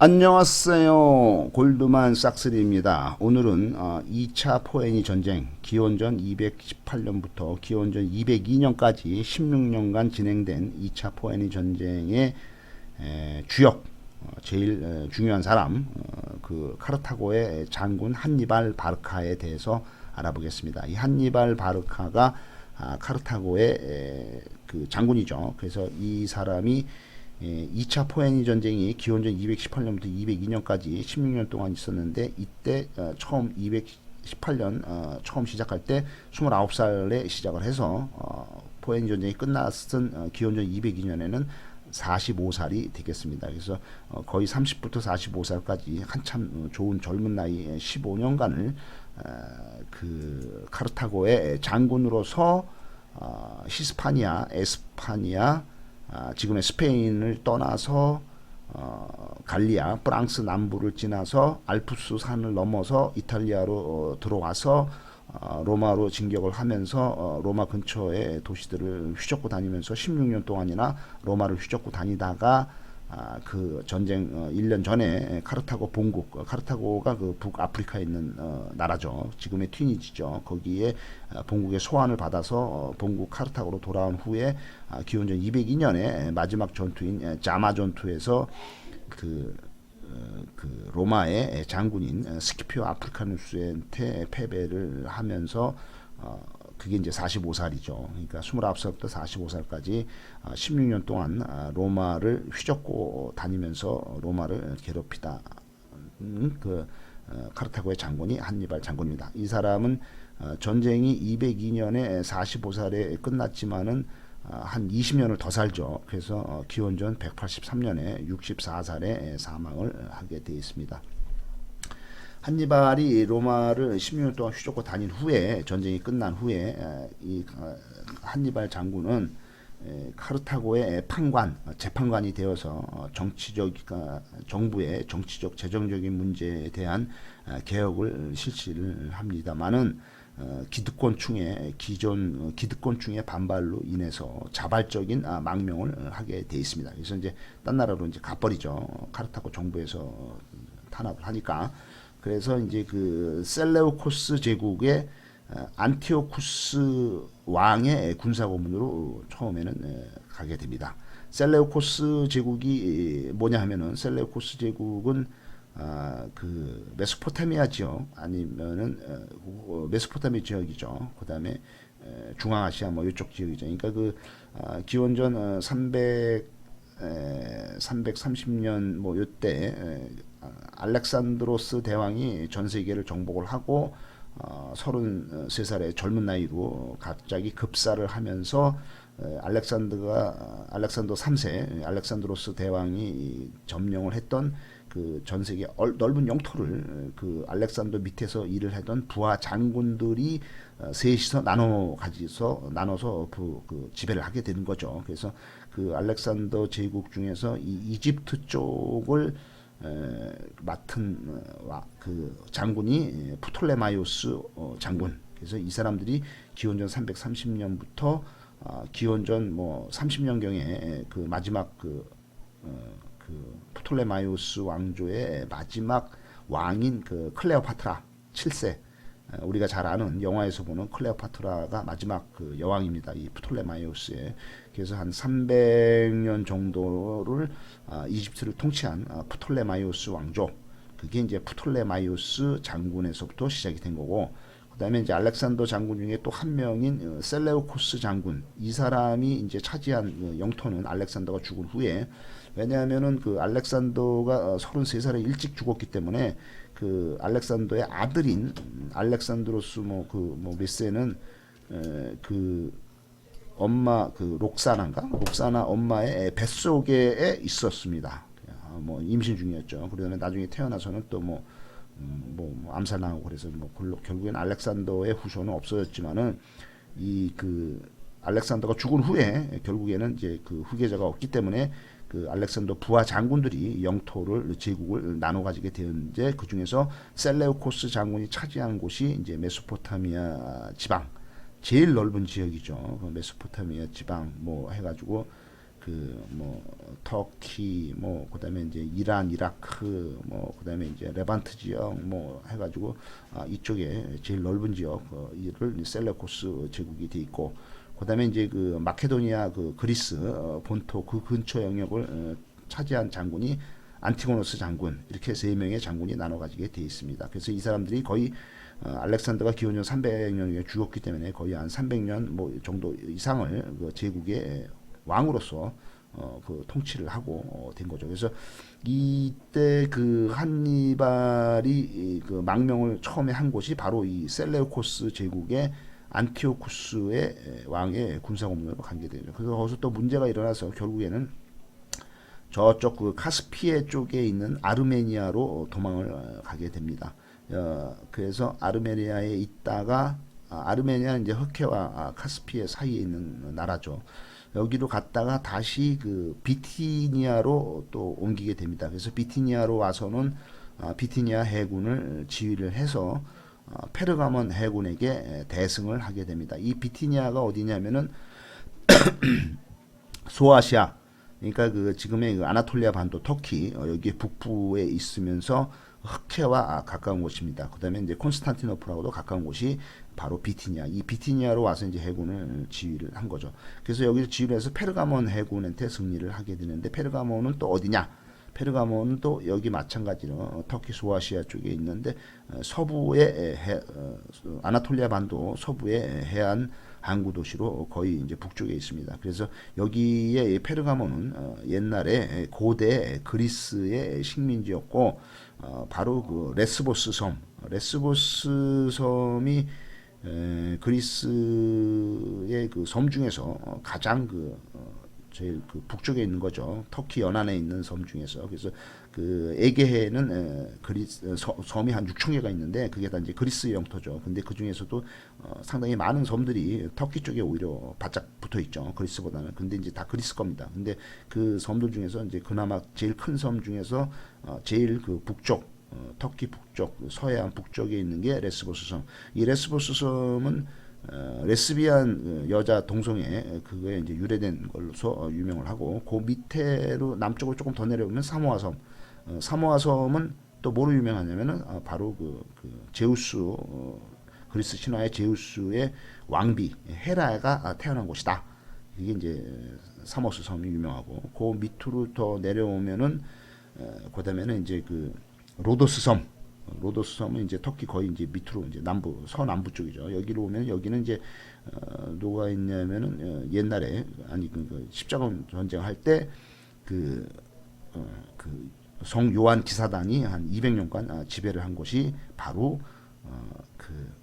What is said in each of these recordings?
안녕하세요. 골드만 싹스리입니다. 오늘은 어, 2차 포에니 전쟁 기원전 218년부터 기원전 202년까지 16년간 진행된 2차 포에니 전쟁의 에, 주역 어, 제일 에, 중요한 사람 어, 그 카르타고의 장군 한니발 바르카에 대해서 알아보겠습니다. 이 한니발 바르카가 아, 카르타고의 에, 그 장군이죠. 그래서 이 사람이 예, 2차 포에니 전쟁이 기원전 218년부터 202년까지 16년 동안 있었는데 이때 어, 처음 218년 어, 처음 시작할 때 29살에 시작을 해서 어, 포에니 전쟁이 끝났은 어, 기원전 202년에는 45살이 되겠습니다. 그래서 어, 거의 30부터 45살까지 한참 어, 좋은 젊은 나이에 15년간을 어, 그 카르타고의 장군으로서 어, 히스파니아, 에스파니아 아, 지금의 스페인을 떠나서 어, 갈리아, 프랑스 남부를 지나서 알프스 산을 넘어서 이탈리아로 어, 들어와서 어, 로마로 진격을 하면서 어, 로마 근처의 도시들을 휘젓고 다니면서 16년 동안이나 로마를 휘젓고 다니다가 아, 그 전쟁 어, 1년 전에 카르타고 본국 어, 카르타고가 그 북아프리카에 있는 어, 나라죠. 지금의 튀니지죠. 거기에 어, 본국의 소환을 받아서 어, 본국 카르타고로 돌아온 후에 아, 기원전 202년에 마지막 전투인 에, 자마 전투에서 그 어, 그 로마의 장군인 어, 스키피오 아프리카누스한테 패배를 하면서 어, 그게 이제 45살이죠. 그러니까 29살부터 45살까지 16년 동안 아, 로마를 휘젓고 다니면서 로마를 괴롭히다. 음, 그 어, 카르타고의 장군이 한니발 장군입니다. 이 사람은 어, 전쟁이 202년에 45살에 끝났지만은 아, 한 20년을 더 살죠. 그래서 어, 기원전 183년에 64살에 사망을 하게 되어 있습니다. 한니발이 로마를 16년 동안 휘젓고 다닌 후에 전쟁이 끝난 후에 에, 이 어, 한니발 장군은 에, 카르타고의 판관, 어, 재판관이 되어서 어, 정치적 어, 정부의 정치적 재정적인 문제에 대한 어, 개혁을 실시를 합니다만은 어, 기득권층의 기존 어, 기득권층의 반발로 인해서 자발적인 아, 망명을 하게 돼 있습니다. 그래서 이제 딴 나라로 이제 가버리죠. 카르타고 정부에서 탄압을 하니까 그래서 이제 그 셀레우코스 제국의 어, 안티오쿠스 왕의 군사 고문으로 처음에는 에, 가게 됩니다. 셀레우코스 제국이 뭐냐 하면은 셀레우코스 제국은 아, 그 메소포타미아 지역 아니면은 어, 메소포타미아 지역이죠. 그다음에 에, 중앙아시아 뭐 이쪽 지역이죠. 그러니까 그 아, 기원전 어, 300 에, 330년 뭐 아, 알렉산드로스 대왕이 전 세계를 정복을 하고 어, 33살의 젊은 나이로 갑자기 급사를 하면서 에, 알렉산드가 알렉산더 3세 알렉산드로스 대왕이 점령을 했던 그 전 세계 얼- 넓은 영토를 그 알렉산더 밑에서 일을 하던 부하 장군들이 어, 셋이서 나눠 가지서 나눠서 그, 그 지배를 하게 되는 거죠. 그래서 그 알렉산더 제국 중에서 이 이집트 쪽을 에, 맡은 어, 와- 그 장군이 프톨레마이오스 어, 장군. 그래서 이 사람들이 기원전 330년부터 어, 기원전 뭐 30년경에 그 마지막 그, 어, 그 프톨레마이오스 왕조의 마지막 왕인 그 클레오파트라 7세 어, 우리가 잘 아는 영화에서 보는 클레오파트라가 마지막 그 여왕입니다. 이 프톨레마이오스의 그래서 한 300년 정도를 아, 이집트를 통치한 아, 프톨레마이오스 왕조. 그게 이제 프톨레마이오스 장군에서부터 시작이 된 거고 그다음에 이제 알렉산더 장군 중에 또 한 명인 어, 셀레우코스 장군. 이 사람이 이제 차지한 어, 영토는 알렉산더가 죽은 후에 왜냐하면은 그 알렉산더가 어, 33살에 일찍 죽었기 때문에 그 알렉산더의 아들인 음, 알렉산드로스 뭐 그뭐 메세는 에, 그 엄마 그 록사나인가 록사나 엄마의 뱃속에 있었습니다. 아, 뭐 임신 중이었죠. 그러다 나중에 태어나서는 또뭐 음, 뭐, 뭐 암살당하고 그래서 뭐 결국- 결국엔 알렉산더의 후손은 없어졌지만은 이 그 알렉산더가 죽은 후에 결국에는 이제 그 후계자가 없기 때문에 그 알렉산더 부하 장군들이 영토를 제국을 나눠 가지게 되었는데 그 중에서 셀레우코스 장군이 차지한 곳이 이제 메소포타미아 지방 제일 넓은 지역이죠. 그 메소포타미아 지방 뭐 해가지고 그 뭐 터키 뭐 그다음에 이제 이란 이라크 뭐 그다음에 이제 레반트 지역 뭐 해가지고 아, 이쪽에 제일 넓은 지역 어, 셀레코스 제국이 돼 있고 그다음에 이제 그 마케도니아 그 그리스 어, 본토 그 근처 영역을 어, 차지한 장군이 안티고노스 장군 이렇게 세 명의 장군이 나눠 가지게 돼 있습니다. 그래서 이 사람들이 거의 어, 알렉산더가 기원전 300년에 죽었기 때문에 거의 한 300년 뭐 정도 이상을 그 제국의 왕으로서 어, 그 통치를 하고 어, 된 거죠. 그래서 이때 그 한니발이 이그 망명을 처음에 한 곳이 바로 이 셀레우코스 제국의 안티오쿠스의 왕의 군사 공격으로 관계되죠. 그래서 거기서 또 문제가 일어나서 결국에는 저쪽 그 카스피해 쪽에 있는 아르메니아로 도망을 어, 가게 됩니다. 어, 그래서 아르메니아에 있다가 아, 아르메니아는 이제 흑해와 아, 카스피해 사이에 있는 나라죠. 여기로 갔다가 다시 그 비티니아로 또 옮기게 됩니다. 그래서 비티니아로 와서는 아, 비티니아 해군을 지휘를 해서 아, 페르가몬 해군에게 대승을 하게 됩니다. 이 비티니아가 어디냐면은 소아시아 그러니까 그 지금의 그 아나톨리아 반도 터키 어, 여기 북부에 있으면서 흑해와 가까운 곳입니다. 그다음에 이제 콘스탄티노플하고도 가까운 곳이 바로 비티니아. 이 비티니아로 와서 이제 해군을 지휘를 한 거죠. 그래서 여기를 지휘를 해서 페르가몬 해군한테 승리를 하게 되는데 페르가몬은 또 어디냐? 페르가몬은 또 여기 마찬가지로 어, 터키 소아시아 쪽에 있는데 어, 서부의 해, 어, 아나톨리아 반도 서부의 해안 항구 도시로 거의 이제 북쪽에 있습니다. 그래서 여기에 이 페르가몬은 어, 옛날에 고대 그리스의 식민지였고 어, 바로 그 레스보스 섬, 레스보스 섬이 에, 그리스의 그 섬 중에서 어, 가장 그 어, 제일 그 북쪽에 있는 거죠. 터키 연안에 있는 섬 중에서 그래서 그 에게해는 에, 그리스 서, 섬이 한 6천 개가 있는데 그게 다 이제 그리스 영토죠. 근데 그 중에서도 어, 상당히 많은 섬들이 터키 쪽에 오히려 바짝 붙어 있죠. 그리스보다는. 근데 이제 다 그리스 겁니다. 근데 그 섬들 중에서 이제 그나마 제일 큰 섬 중에서 어, 제일 그 북쪽 어, 터키 북쪽 서해안 북쪽에 있는 게 레스보스 섬. 이 레스보스 섬은 어, 레스비안 어, 여자 동성애 그거에 이제 유래된 걸로서 어, 유명을 하고 그 밑에로 남쪽으로 조금 더 내려오면 사모아 섬. 어, 사모아 섬은 또 뭐로 유명하냐면은 아, 바로 그, 그 제우스 어, 그리스 신화의 제우스의 왕비 헤라가 아, 태어난 곳이다. 이게 이제 사모스 섬이 유명하고 그 밑으로 더 내려오면은 어, 그다음에는 이제 그 로도스 섬 로도스 섬은 이제 터키 거의 이제 밑으로 이제 남부 서남부 쪽이죠. 여기로 오면 여기는 이제 어, 누가 있냐면은 어, 옛날에 아니 그, 그 십자군 전쟁 할 때그 어, 그 성 요한 기사단이 한 200년간 아, 지배를 한 곳이 바로 어, 그 어,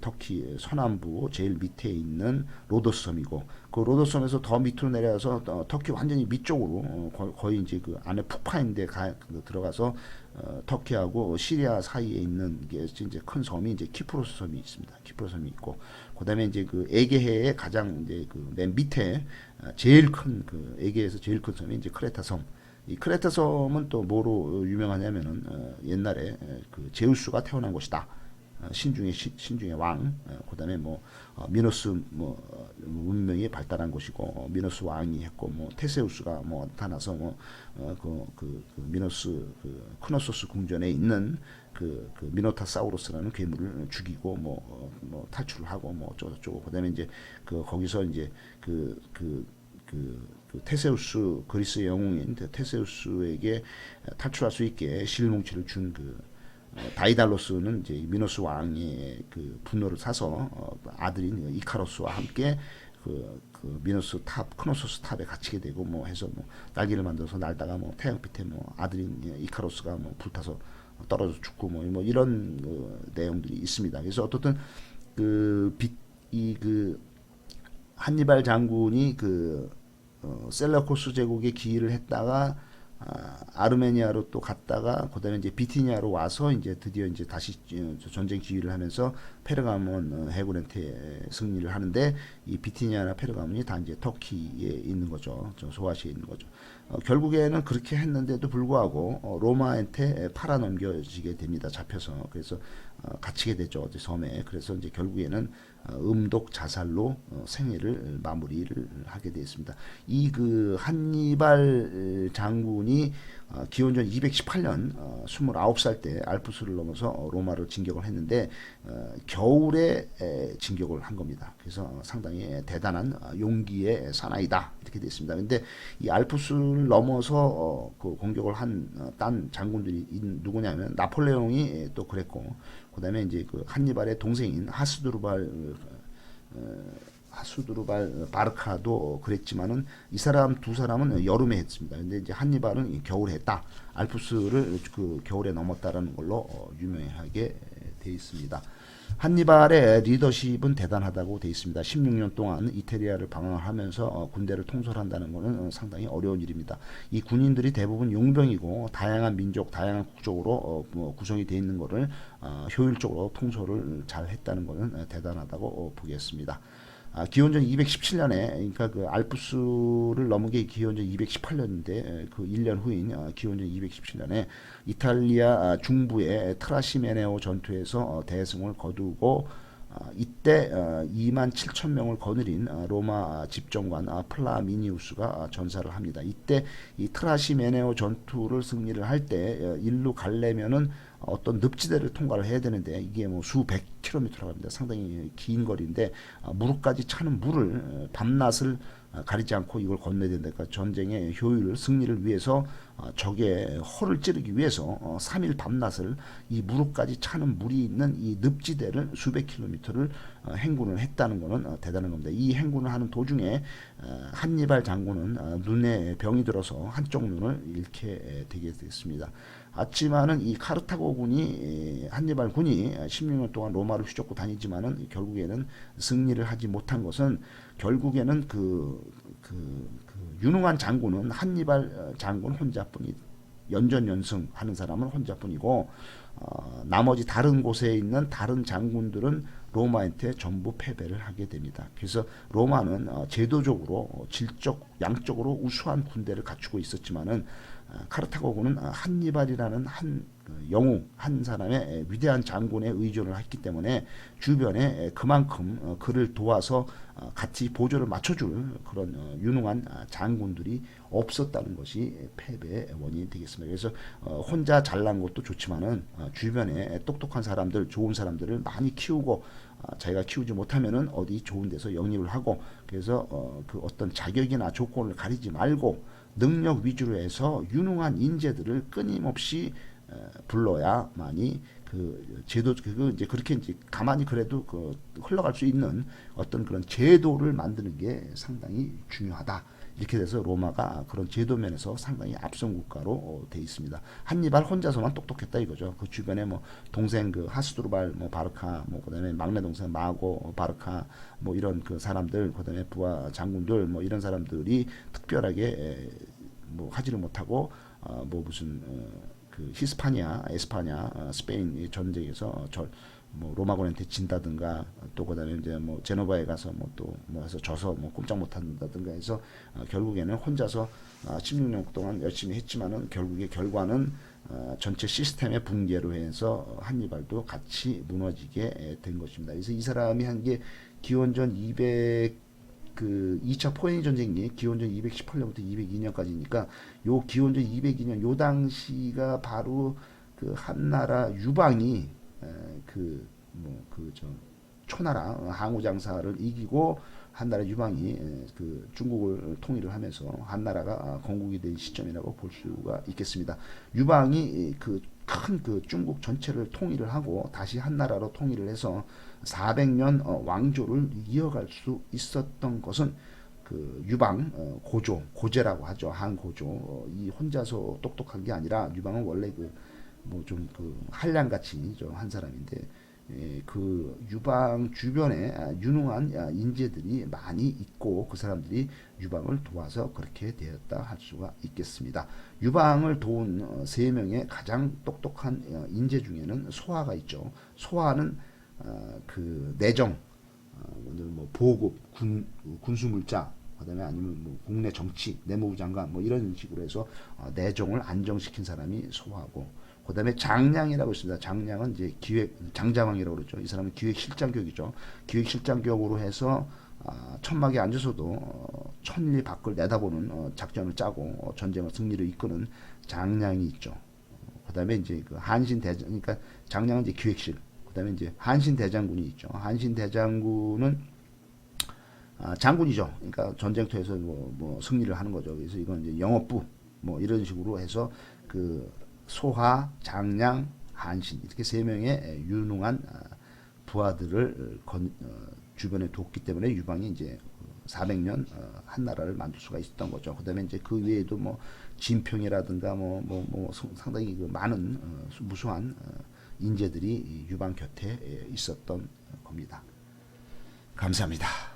터키 서남부 제일 밑에 있는 로도스 섬이고 그 로도스 섬에서 더 밑으로 내려서 어, 터키 완전히 밑쪽으로 어, 거- 거의 이제 그 안에 푹 파인데 가, 그 들어가서 어, 터키하고 시리아 사이에 있는 게 이제 큰 섬이 이제 키프로스 섬이 있습니다. 키프로스 섬이 있고 그다음에 이제 그 에게해의 가장 이제 그 맨 밑에 어, 제일 큰 그 에게에서 제일 큰 섬이 이제 크레타 섬. 이 크레타 섬은 또 뭐로 유명하냐면은 어, 옛날에 에, 그 제우스가 태어난 곳이다. 어, 신중의 시- 신중의 왕, 어, 그다음에 뭐 어, 미노스 뭐 어, 문명이 발달한 곳이고 어, 미노스 왕이 했고 뭐 테세우스가 뭐 나타나서 뭐그 그, 그 미노스 그 크노소스 궁전에 있는 그, 그 미노타사우루스라는 괴물을 죽이고 뭐, 어, 뭐 탈출을 하고 뭐 어쩌고 저쩌고 그다음에 이제 그 거기서 이제 그 그 그, 그 테세우스 그리스 영웅인 테세우스에게 탈출할 수 있게 실뭉치를 준그 어, 다이달로스는 이제 미노스 왕의 그 분노를 사서 어, 아들인 이카로스와 함께 그, 그 미노스 탑, 크노소스 탑에 갇히게 되고 뭐 해서 뭐 날개를 만들어서 날다가 뭐 태양빛에 뭐 아들인 이카로스가 뭐 불타서 떨어져 죽고 뭐, 뭐 이런 그 내용들이 있습니다. 그래서 어떻든 그이그 한니발 장군이 그 어, 셀라코스 제국에 기일을 했다가 아, 아르메니아로 또 갔다가 그다음에 이제 비티니아로 와서 이제 드디어 이제 다시 전쟁 지휘를 하면서 페르가몬 어, 해군한테 승리를 하는데 이 비티니아나 페르가몬이 다 이제 터키에 있는 거죠. 저 소아시아에 있는 거죠. 어, 결국에는 그렇게 했는데도 불구하고 어, 로마한테 팔아 넘겨지게 됩니다. 잡혀서 그래서 어, 갇히게 되죠 어디 섬에 그래서 이제 결국에는 어, 음독 자살로 어, 생애를 마무리를 하게 되었습니다. 이 그 한니발 장군이 어, 기원전 218년 어, 29살 때 알프스를 넘어서 어, 로마를 진격을 했는데 어, 겨울에 에, 진격을 한 겁니다. 그래서 어, 상당히 대단한 어, 용기의 사나이다 이렇게 되어 있습니다. 근데 이 알프스를 넘어서 어, 그 공격을 한 어, 딴 장군들이 인- 누구냐면 나폴레옹이 에, 또 그랬고 그다음에 이제 그 한니발의 동생인 하스드루발 어, 하수드루발 바르카도 그랬지만은 이 사람 두 사람은 여름에 했습니다. 근데 이제 한니발은 이 겨울에 했다. 알프스를 그 겨울에 넘었다라는 걸로 어, 유명하게 돼 있습니다. 한니발의 리더십은 대단하다고 돼 있습니다. 16년 동안 이태리아를 방황하면서 어, 군대를 통솔한다는 것은 어, 상당히 어려운 일입니다. 이 군인들이 대부분 용병이고 다양한 민족, 다양한 국적으로 어, 뭐 구성이 되어 있는 것을 어, 효율적으로 통솔을 잘 했다는 것은 어, 대단하다고 어, 보겠습니다. 아, 기원전 217년에 그러니까 그 알프스를 넘은 게 기원전 218년인데 그 1년 후인 어, 기원전 217년에 이탈리아 아, 중부의 트라시메네오 전투에서 어, 대승을 거두고 아, 이때 어, 2만 7천 명을 거느린 어, 로마 집정관 아, 플라미니우스가 아, 전사를 합니다. 이때 이 트라시메네오 전투를 승리를 할 때 일로 가려면은 어떤 늪지대를 통과를 해야 되는데 이게 뭐 수백 킬로미터라고 합니다. 상당히 긴 거리인데 아, 무릎까지 차는 물을 어, 밤낮을 어, 가리지 않고 이걸 건너야 된다. 그러니까 전쟁의 효율, 승리를 위해서 어, 적의 허를 찌르기 위해서 어, 3일 밤낮을 이 무릎까지 차는 물이 있는 이 늪지대를 수백 킬로미터를 어, 행군을 했다는 것은 어, 대단한 겁니다. 이 행군을 하는 도중에 어, 한니발 장군은 어, 눈에 병이 들어서 한쪽 눈을 잃게 에, 되게 됐습니다. 하지만은 이 카르타고군이 에, 한니발 군이 16년 동안 로마를 휘젓고 다니지만은 결국에는 승리를 하지 못한 것은 결국에는 그, 그, 그 유능한 장군은 한니발 어, 장군 혼자뿐이 연전연승 하는 사람은 혼자뿐이고 어, 나머지 다른 곳에 있는 다른 장군들은 로마한테 전부 패배를 하게 됩니다. 그래서 로마는 어, 제도적으로 어, 질적 양적으로 우수한 군대를 갖추고 있었지만은 어, 카르타고군은 어, 한니발이라는 한그 영웅 한 사람의 에, 위대한 장군에 의존을 했기 때문에 주변에 에, 그만큼 어, 그를 도와서 어, 같이 보조를 맞춰줄 그런 어, 유능한 아, 장군들이 없었다는 것이 패배의 원인이 되겠습니다. 그래서 어, 혼자 잘난 것도 좋지만은 어, 주변에 똑똑한 사람들, 좋은 사람들을 많이 키우고 아, 자기가 키우지 못하면은 어디 좋은 데서 영입을 하고 그래서 어, 그 어떤 자격이나 조건을 가리지 말고 능력 위주로 해서 유능한 인재들을 끊임없이 에, 불러야만이 그 제도 그 이제 그렇게 이제 가만히 그래도 그 흘러갈 수 있는 어떤 그런 제도를 만드는 게 상당히 중요하다. 이렇게 돼서 로마가 그런 제도 면에서 상당히 앞선 국가로 어, 돼 있습니다. 한니발 혼자서만 똑똑했다 이거죠. 그 주변에 뭐 동생 그 하스드루발 뭐 바르카 뭐 그다음에 막내 동생 마고 바르카 뭐 이런 그 사람들 그다음에 부하 장군들 뭐 이런 사람들이 특별하게 에, 뭐 하지를 못하고 어, 뭐 무슨 어, 그 히스파니아, 에스파냐, 어, 스페인 이 전쟁에서 어, 절, 뭐 로마군한테 진다든가 또 그다음에 이제 뭐 제노바에 가서 뭐 또뭐 해서 져서 뭐 꼼짝 못 한다든가 해서 어, 결국에는 혼자서 어, 16년 동안 열심히 했지만은 결국에 결과는 어, 전체 시스템의 붕괴로 해서 어, 한니발도 같이 무너지게 에, 된 것입니다. 그래서 이 사람이 한 게 기원전 200 그 2차 포에니 전쟁이 기원전 218년부터 202년까지니까 요 기원전 202년 요 당시가 바로 그 한나라 유방이 그 뭐 그저 초나라 어, 항우 장사를 이기고 한나라 유방이 에, 그 중국을 통일을 하면서 한나라가 아, 건국이 된 시점이라고 볼 수가 있겠습니다. 유방이 그큰그 중국 전체를 통일을 하고 다시 한나라로 통일을 해서 400년 어, 왕조를 이어갈 수 있었던 것은 그 유방 어, 고조 고제라고 하죠 한 고조 어, 이 혼자서 똑똑한 게 아니라 유방은 원래 그 뭐 좀 그 한량같이 좀 한 사람인데 예, 그 유방 주변에 아, 유능한 아, 인재들이 많이 있고 그 사람들이 유방을 도와서 그렇게 되었다 할 수가 있겠습니다. 유방을 도운 어, 세 명의 가장 똑똑한 어, 인재 중에는 소아가 있죠. 소아는 어, 그 내정, 어, 뭐 보급, 군 군수물자 그다음에 아니면 뭐 국내 정치, 내무부 장관 뭐 이런 식으로 해서 어, 내정을 안정시킨 사람이 소하고 그 다음에 장량이라고 있습니다. 장량은 이제 기획 장장왕이라고 그러죠. 이 사람은 기획실장격이죠. 기획실장격으로 해서 아, 천막에 앉아서도 어, 천리 밖을 내다보는 어, 작전을 짜고 어, 전쟁을 승리를 이끄는 장량이 있죠. 그다음에 이제 그 한신 대장 그러니까 장량은 이제 기획실. 그다음에 이제 한신 대장군이 있죠. 한신 대장군은 아, 장군이죠. 그러니까 전쟁터에서 뭐, 뭐 승리를 하는 거죠. 그래서 이건 이제 영업부 뭐 이런 식으로 해서 그 소하, 장량, 한신 이렇게 세 명의 에, 유능한 아, 부하들을 건, 어, 주변에 뒀기 때문에 유방이 이제 400년 어, 한 나라를 만들 수가 있었던 거죠. 그다음에 이제 그 외에도 뭐 진평이라든가 뭐뭐뭐 상당히 그 많은 어, 무수한 어, 인재들이 이 유방 곁에 에, 있었던 겁니다. 감사합니다.